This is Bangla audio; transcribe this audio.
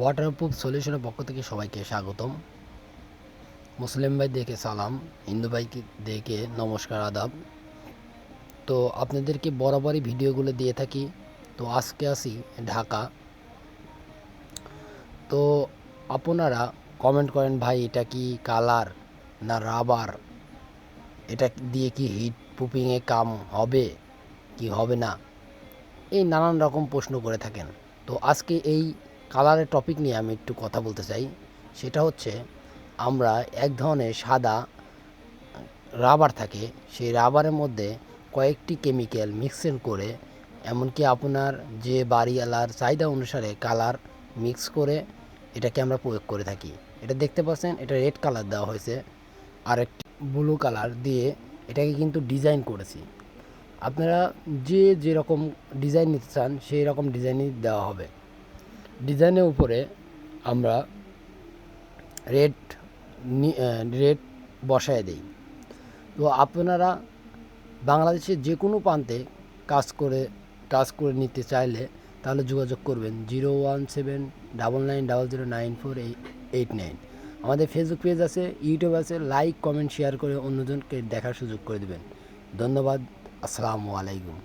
ওয়াটারপ্রুফ সলিউশনের পক্ষ থেকে সবাইকে স্বাগতম। মুসলিম ভাই দেখে সালাম, হিন্দু ভাইকে দেখে নমস্কার, আদাব। তো আপনাদেরকে বরাবরই ভিডিওগুলো দিয়ে থাকি। তো আজকে আসি ঢাকা। তো আপনারা কমেন্ট করেন, ভাই, এটা কি কালার না রাবার এটা দিয়ে কি হিট প্রুফিংয়ে কাম হবে কি হবে না? এই নানান রকম প্রশ্ন করে থাকেন। তো আজকে এই কালারের টপিক নিয়ে আমি একটু কথা বলতে চাই। সেটা হচ্ছে, আমরা এক ধরনের সাদা রাবার থাকে, সেই রাবারের মধ্যে কয়েকটি কেমিক্যাল মিক্সেন করে, এমনকি আপনার যে বাড়িওয়ালার চাহিদা অনুসারে কালার মিক্স করে এটাকে আমরা প্রয়োগ করে থাকি। এটা দেখতে পাচ্ছেন, এটা রেড কালার দেওয়া হয়েছে। আর একটি ব্লু কালার দিয়ে এটাকে কিন্তু ডিজাইন করেছি। আপনারা যে যেরকম ডিজাইন নিতে চান, সেই রকম ডিজাইনই দেওয়া হবে। ডিজাইনের উপরে আমরা রেড রেড বসায় দেই। তো আপনারা বাংলাদেশের যে কোনো প্রান্তে কাজ করে কাজ করে নিতে চাইলে তাহলে যোগাযোগ করবেন zero one seven double nine double zero nine four eight nine. আমাদের ফেসবুক পেজ আছে, ইউটিউব আছে, লাইক, কমেন্ট, শেয়ার করে অন্যজনকে দেখার সুযোগ করে দেবেন। ধন্যবাদ, আসসালামু আলাইকুম।